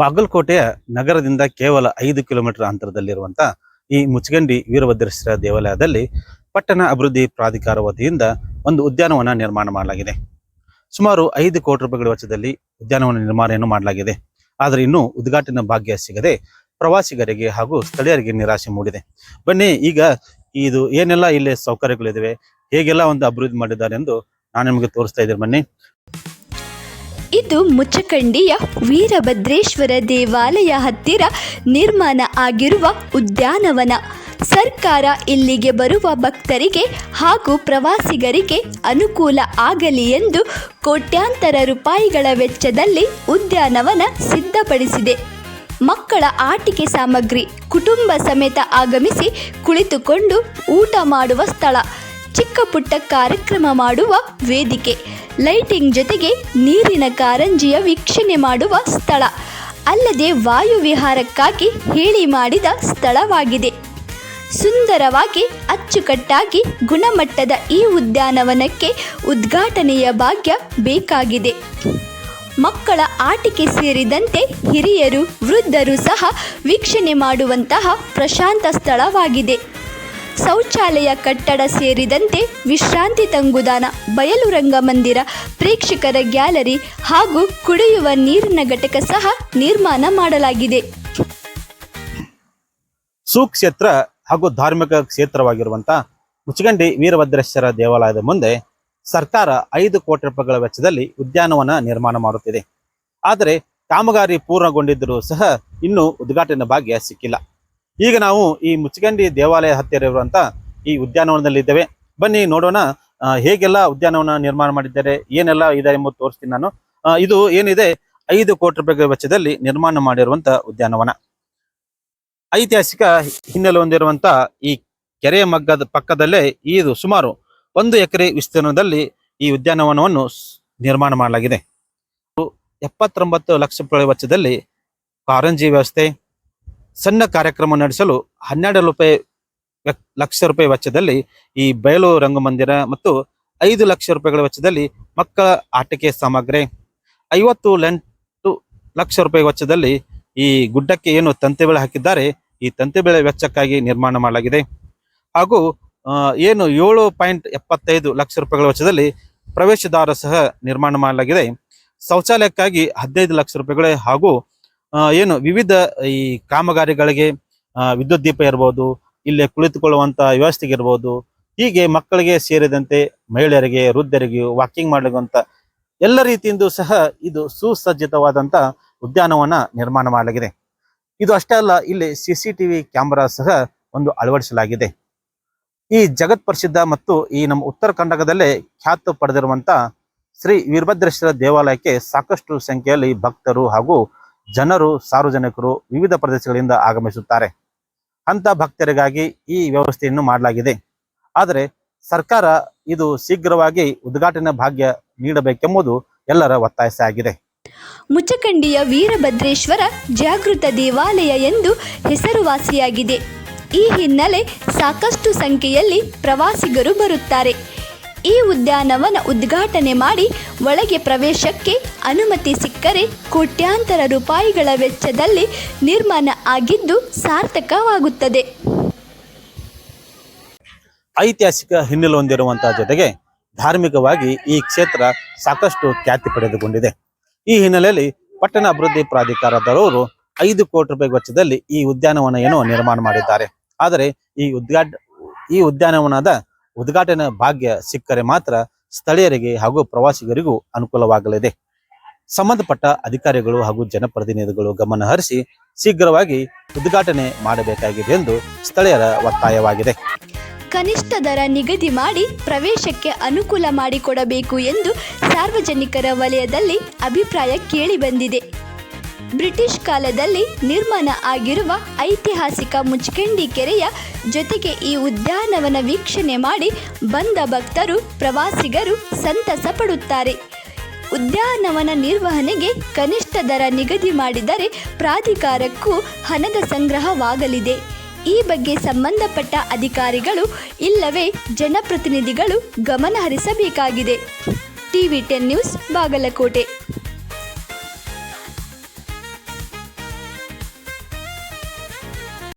ಬಾಗಲಕೋಟೆಯ ನಗರದಿಂದ ಕೇವಲ ಐದು ಕಿಲೋಮೀಟರ್ ಅಂತರದಲ್ಲಿರುವಂತ ಈ ಮುಚ್ಚಗಂಡಿ ವೀರಭದ್ರೇಶ್ವರ ದೇವಾಲಯದಲ್ಲಿ ಪಟ್ಟಣ ಅಭಿವೃದ್ಧಿ ಪ್ರಾಧಿಕಾರ ವತಿಯಿಂದ ಒಂದು ಉದ್ಯಾನವನ ನಿರ್ಮಾಣ ಮಾಡಲಾಗಿದೆ. ಸುಮಾರು ಐದು ಕೋಟಿ ರೂಪಾಯಿಗಳ ವೆಚ್ಚದಲ್ಲಿ ಉದ್ಯಾನವನ ನಿರ್ಮಾಣವನ್ನು ಮಾಡಲಾಗಿದೆ. ಆದರೆ ಇನ್ನೂ ಉದ್ಘಾಟನೆ ಭಾಗ್ಯ ಸಿಗದೆ ಪ್ರವಾಸಿಗರಿಗೆ ಹಾಗೂ ಸ್ಥಳೀಯರಿಗೆ ನಿರಾಶೆ ಮೂಡಿದೆ. ಬನ್ನಿ, ಈಗ ಇದು ಏನೆಲ್ಲ ಇಲ್ಲಿ ಸೌಕರ್ಯಗಳಿದಾವೆ? ಹೇಗೆಲ್ಲ ಒಂದು ಅಭಿವೃದ್ಧಿ ಮಾಡಿದ್ದಾರೆ ಎಂದು ನಾನು ನಿಮಗೆ ತೋರಿಸ್ತಾ ಇದ್ದೀನಿ. ಬನ್ನಿ. ಇದು ಮುಚ್ಚಕಂಡಿಯ ವೀರಭದ್ರೇಶ್ವರ ದೇವಾಲಯ ಹತ್ತಿರ ನಿರ್ಮಾಣ ಆಗಿರುವ ಉದ್ಯಾನವನ. ಸರ್ಕಾರ ಇಲ್ಲಿಗೆ ಬರುವ ಭಕ್ತರಿಗೆ ಹಾಗೂ ಪ್ರವಾಸಿಗರಿಗೆ ಅನುಕೂಲ ಆಗಲಿ ಎಂದು ಕೋಟ್ಯಾಂತರ ರೂಪಾಯಿಗಳ ವೆಚ್ಚದಲ್ಲಿ ಉದ್ಯಾನವನ ಸಿದ್ಧಪಡಿಸಿದೆ. ಮಕ್ಕಳ ಆಟಿಕೆ ಸಾಮಗ್ರಿ, ಕುಟುಂಬ ಸಮೇತ ಆಗಮಿಸಿ ಕುಳಿತುಕೊಂಡು ಊಟ ಮಾಡುವ ಸ್ಥಳ ಚಿಕ್ಕ ಪುಟ್ಟ ಕಾರ್ಯಕ್ರಮ ಮಾಡುವ ವೇದಿಕೆ. ಲೈಟಿಂಗ್ ಜೊತೆಗೆ ನೀರಿನ ಕಾರಂಜಿಯ ವೀಕ್ಷಣೆ ಮಾಡುವ ಸ್ಥಳ. ಅಲ್ಲದೆ ವಾಯುವಿಹಾರಕ್ಕಾಗಿ ಹೇಳಿ ಮಾಡಿದ ಸ್ಥಳವಾಗಿದೆ. ಸುಂದರವಾಗಿ, ಅಚ್ಚುಕಟ್ಟಾಗಿ ಗುಣಮಟ್ಟದ ಈ ಉದ್ಯಾನವನಕ್ಕೆ ಉದ್ಘಾಟನೆಯ ಭಾಗ್ಯ ಬೇಕಾಗಿದೆ. ಮಕ್ಕಳ ಆಟಿಕೆ ಸೇರಿದಂತೆ ಹಿರಿಯರು, ವೃದ್ಧರು ಸಹ ವೀಕ್ಷಣೆ ಮಾಡುವಂತಹ ಪ್ರಶಾಂತ ಸ್ಥಳವಾಗಿದೆ. ಶೌಚಾಲಯ ಕಟ್ಟಡ ಸೇರಿದಂತೆ ವಿಶ್ರಾಂತಿ ತಂಗುದಾನ ಬಯಲು ರಂಗಮಂದಿರ ಪ್ರೇಕ್ಷಕರ ಗ್ಯಾಲರಿ ಹಾಗೂ ಕುಡಿಯುವ ನೀರಿನ ಘಟಕ ಸಹ ನಿರ್ಮಾಣ ಮಾಡಲಾಗಿದೆ. ಸುಕ್ಷೇತ್ರ ಹಾಗೂ ಧಾರ್ಮಿಕ ಕ್ಷೇತ್ರವಾಗಿರುವಂತಹ ಮುಚ್ಚಗಂಡಿ ವೀರಭದ್ರೇಶ್ವರ ದೇವಾಲಯದ ಮುಂದೆ ಸರ್ಕಾರ ಐದು ಕೋಟಿ ರೂಪಾಯಿಗಳ ವೆಚ್ಚದಲ್ಲಿ ಉದ್ಯಾನವನ ನಿರ್ಮಾಣ ಮಾಡುತ್ತಿದೆ. ಆದರೆ ಕಾಮಗಾರಿ ಪೂರ್ಣಗೊಂಡಿದ್ದರೂ ಸಹ ಇನ್ನೂ ಉದ್ಘಾಟನೆ ಭಾಗ್ಯ ಸಿಕ್ಕಿಲ್ಲ. ಈಗ ನಾವು ಈ ಮುಚ್ಚಗಂಡಿ ದೇವಾಲಯ ಹತ್ತಿರ ಇರುವಂತ ಈ ಉದ್ಯಾನವನದಲ್ಲಿ ಇದ್ದೇವೆ. ಬನ್ನಿ ನೋಡೋಣ ಹೇಗೆಲ್ಲ ಉದ್ಯಾನವನ ನಿರ್ಮಾಣ ಮಾಡಿದ್ದಾರೆ, ಏನೆಲ್ಲ ಇದೆ ಎಂಬುದು ತೋರಿಸ್ತೀನಿ ನಾನು. ಇದು ಏನಿದೆ, ಐದು ಕೋಟಿ ರೂಪಾಯಿಗಳ ವೆಚ್ಚದಲ್ಲಿ ನಿರ್ಮಾಣ ಮಾಡಿರುವಂತ ಉದ್ಯಾನವನ. ಐತಿಹಾಸಿಕ ಹಿನ್ನೆಲೆ ಹೊಂದಿರುವಂತ ಈ ಕೆರೆಯ ಮಗ್ಗದ ಪಕ್ಕದಲ್ಲೇ ಇದು ಸುಮಾರು ಒಂದು ಎಕರೆ ವಿಸ್ತೀರ್ಣದಲ್ಲಿ ಈ ಉದ್ಯಾನವನವನ್ನು ನಿರ್ಮಾಣ ಮಾಡಲಾಗಿದೆ. ಎಪ್ಪತ್ತೊಂಬತ್ತು ಲಕ್ಷ ರೂಪಾಯಿ ವೆಚ್ಚದಲ್ಲಿ ಕಾರಂಜಿ ವ್ಯವಸ್ಥೆ ಸಣ್ಣ ಕಾರ್ಯಕ್ರಮ ನಡೆಸಲು ಹನ್ನೆರಡು ರೂಪಾಯಿ ಲಕ್ಷ ರೂಪಾಯಿ ವೆಚ್ಚದಲ್ಲಿ ಈ ಬಯಲು ರಂಗಮಂದಿರ ಮತ್ತು ಐದು ಲಕ್ಷ ರೂಪಾಯಿಗಳ ವೆಚ್ಚದಲ್ಲಿ ಮಕ್ಕಳ ಆಟಿಕೆ ಸಾಮಗ್ರಿ, ಐವತ್ತು ಎಂಟು ಲಕ್ಷ ರೂಪಾಯಿ ವೆಚ್ಚದಲ್ಲಿ ಈ ಗುಡ್ಡಕ್ಕೆ ಏನು ತಂತಿ ಬೆಳೆ ಹಾಕಿದ್ದಾರೆ, ಈ ತಂತಿ ಬೆಳೆ ವೆಚ್ಚಕ್ಕಾಗಿ ನಿರ್ಮಾಣ ಮಾಡಲಾಗಿದೆ. ಹಾಗೂ ಏನು ಏಳು ಪಾಯಿಂಟ್ ಎಪ್ಪತ್ತೈದು ಲಕ್ಷ ರೂಪಾಯಿಗಳ ವೆಚ್ಚದಲ್ಲಿ ಪ್ರವೇಶದಾರ ಸಹ ನಿರ್ಮಾಣ ಮಾಡಲಾಗಿದೆ. ಶೌಚಾಲಯಕ್ಕಾಗಿ ಹದಿನೈದು ಲಕ್ಷ ರೂಪಾಯಿಗಳೇ ಹಾಗೂ ಏನು ವಿವಿಧ ಈ ಕಾಮಗಾರಿಗಳಿಗೆ ವಿದ್ಯುತ್ ದೀಪ ಇರ್ಬೋದು, ಇಲ್ಲಿ ಕುಳಿತುಕೊಳ್ಳುವಂತ ವ್ಯವಸ್ಥೆಗೆ ಇರ್ಬೋದು, ಹೀಗೆ ಮಕ್ಕಳಿಗೆ ಸೇರಿದಂತೆ ಮಹಿಳೆಯರಿಗೆ, ವೃದ್ಧರಿಗೆ ವಾಕಿಂಗ್ ಮಾಡಲಿಕ್ಕಂತ ಎಲ್ಲ ರೀತಿಯಿಂದ ಸಹ ಇದು ಸುಸಜ್ಜಿತವಾದಂತ ಉದ್ಯಾನವನ ನಿರ್ಮಾಣ ಮಾಡಲಾಗಿದೆ. ಇದು ಅಷ್ಟೇ ಅಲ್ಲ, ಇಲ್ಲಿ ಸಿ ಸಿ ಕ್ಯಾಮೆರಾ ಸಹ ಒಂದು ಅಳವಡಿಸಲಾಗಿದೆ. ಈ ಜಗತ್ ಪ್ರಸಿದ್ಧ ಮತ್ತು ಈ ನಮ್ಮ ಉತ್ತರ ಕರ್ನಾಟಕದಲ್ಲೇ ಖ್ಯಾತ ಪಡೆದಿರುವಂತ ಶ್ರೀ ವೀರಭದ್ರೇಶ್ವರ ದೇವಾಲಯಕ್ಕೆ ಸಾಕಷ್ಟು ಸಂಖ್ಯೆಯಲ್ಲಿ ಭಕ್ತರು ಹಾಗೂ ಜನರು, ಸಾರ್ವಜನಿಕರು ವಿವಿಧ ಪ್ರದೇಶಗಳಿಂದ ಆಗಮಿಸುತ್ತಾರೆ. ಅಂತ ಭಕ್ತರಿಗಾಗಿ ಈ ವ್ಯವಸ್ಥೆಯನ್ನು ಮಾಡಲಾಗಿದೆ. ಆದರೆ ಸರ್ಕಾರ ಇದು ಶೀಘ್ರವಾಗಿ ಉದ್ಘಾಟನೆ ಭಾಗ್ಯ ನೀಡಬೇಕೆಂಬುದು ಎಲ್ಲರ ಒತ್ತಾಯ ಆಗಿದೆ. ಮುಚ್ಚಕಂಡಿಯ ವೀರಭದ್ರೇಶ್ವರ ಜಾಗೃತ ದೇವಾಲಯ ಎಂದು ಹೆಸರುವಾಸಿಯಾಗಿದೆ. ಈ ಹಿನ್ನೆಲೆ ಸಾಕಷ್ಟು ಸಂಖ್ಯೆಯಲ್ಲಿ ಪ್ರವಾಸಿಗರು ಬರುತ್ತಾರೆ. ಈ ಉದ್ಯಾನವನ ಉದ್ಘಾಟನೆ ಮಾಡಿ ಒಳಗೆ ಪ್ರವೇಶಕ್ಕೆ ಅನುಮತಿ ಸಿಕ್ಕರೆ ಕೋಟ್ಯಾಂತರ ರೂಪಾಯಿಗಳ ವೆಚ್ಚದಲ್ಲಿ ನಿರ್ಮಾಣ ಆಗಿದ್ದು ಸಾರ್ಥಕವಾಗುತ್ತದೆ. ಐತಿಹಾಸಿಕ ಹಿನ್ನೆಲೆ ಹೊಂದಿರುವಂತಹ ಜೊತೆಗೆ ಧಾರ್ಮಿಕವಾಗಿ ಈ ಕ್ಷೇತ್ರ ಸಾಕಷ್ಟು ಖ್ಯಾತಿ ಪಡೆದುಕೊಂಡಿದೆ. ಈ ಹಿನ್ನೆಲೆಯಲ್ಲಿ ಪಟ್ಟಣ ಅಭಿವೃದ್ಧಿ ಪ್ರಾಧಿಕಾರದವರು ಐದು ಕೋಟಿ ರೂಪಾಯಿ ವೆಚ್ಚದಲ್ಲಿ ಈ ಉದ್ಯಾನವನ ಏನು ನಿರ್ಮಾಣ ಮಾಡಿದ್ದಾರೆ. ಆದರೆ ಈ ಉದ್ಘಾಟ ಈ ಉದ್ಯಾನವನದ ಉದ್ಘಾಟನಾ ಭಾಗ್ಯ ಸಿಕ್ಕರೆ ಮಾತ್ರ ಸ್ಥಳೀಯರಿಗೆ ಹಾಗೂ ಪ್ರವಾಸಿಗರಿಗೂ ಅನುಕೂಲವಾಗಲಿದೆ. ಸಂಬಂಧಪಟ್ಟ ಅಧಿಕಾರಿಗಳು ಹಾಗೂ ಜನಪ್ರತಿನಿಧಿಗಳು ಗಮನ ಹರಿಸಿ ಶೀಘ್ರವಾಗಿ ಉದ್ಘಾಟನೆ ಮಾಡಬೇಕಾಗಿದೆ ಎಂದು ಸ್ಥಳೀಯರ ಒತ್ತಾಯವಾಗಿದೆ. ಕನಿಷ್ಠ ದರ ನಿಗದಿ ಮಾಡಿ ಪ್ರವೇಶಕ್ಕೆ ಅನುಕೂಲ ಮಾಡಿಕೊಡಬೇಕು ಎಂದು ಸಾರ್ವಜನಿಕರ ವಲಯದಲ್ಲಿ ಅಭಿಪ್ರಾಯ ಕೇಳಿಬಂದಿದೆ ಬ್ರಿಟಿಷ್ ಕಾಲದಲ್ಲಿ ನಿರ್ಮಾಣ ಆಗಿರುವ ಐತಿಹಾಸಿಕ ಮುಚ್ಕಂಡಿ ಕೆರೆಯ ಜೊತೆಗೆ ಈ ಉದ್ಯಾನವನ ವೀಕ್ಷಣೆ ಮಾಡಿ ಬಂದ ಭಕ್ತರು, ಪ್ರವಾಸಿಗರು ಸಂತಸ ಪಡುತ್ತಾರೆ. ಉದ್ಯಾನವನ ನಿರ್ವಹಣೆಗೆ ಕನಿಷ್ಠ ದರ ನಿಗದಿ ಮಾಡಿದರೆ ಪ್ರಾಧಿಕಾರಕ್ಕೂ ಹಣದ ಸಂಗ್ರಹವಾಗಲಿದೆ. ಈ ಬಗ್ಗೆ ಸಂಬಂಧಪಟ್ಟ ಅಧಿಕಾರಿಗಳು ಇಲ್ಲವೇ ಜನಪ್ರತಿನಿಧಿಗಳು ಗಮನಹರಿಸಬೇಕಾಗಿದೆ. TV ten news, Bagalkot.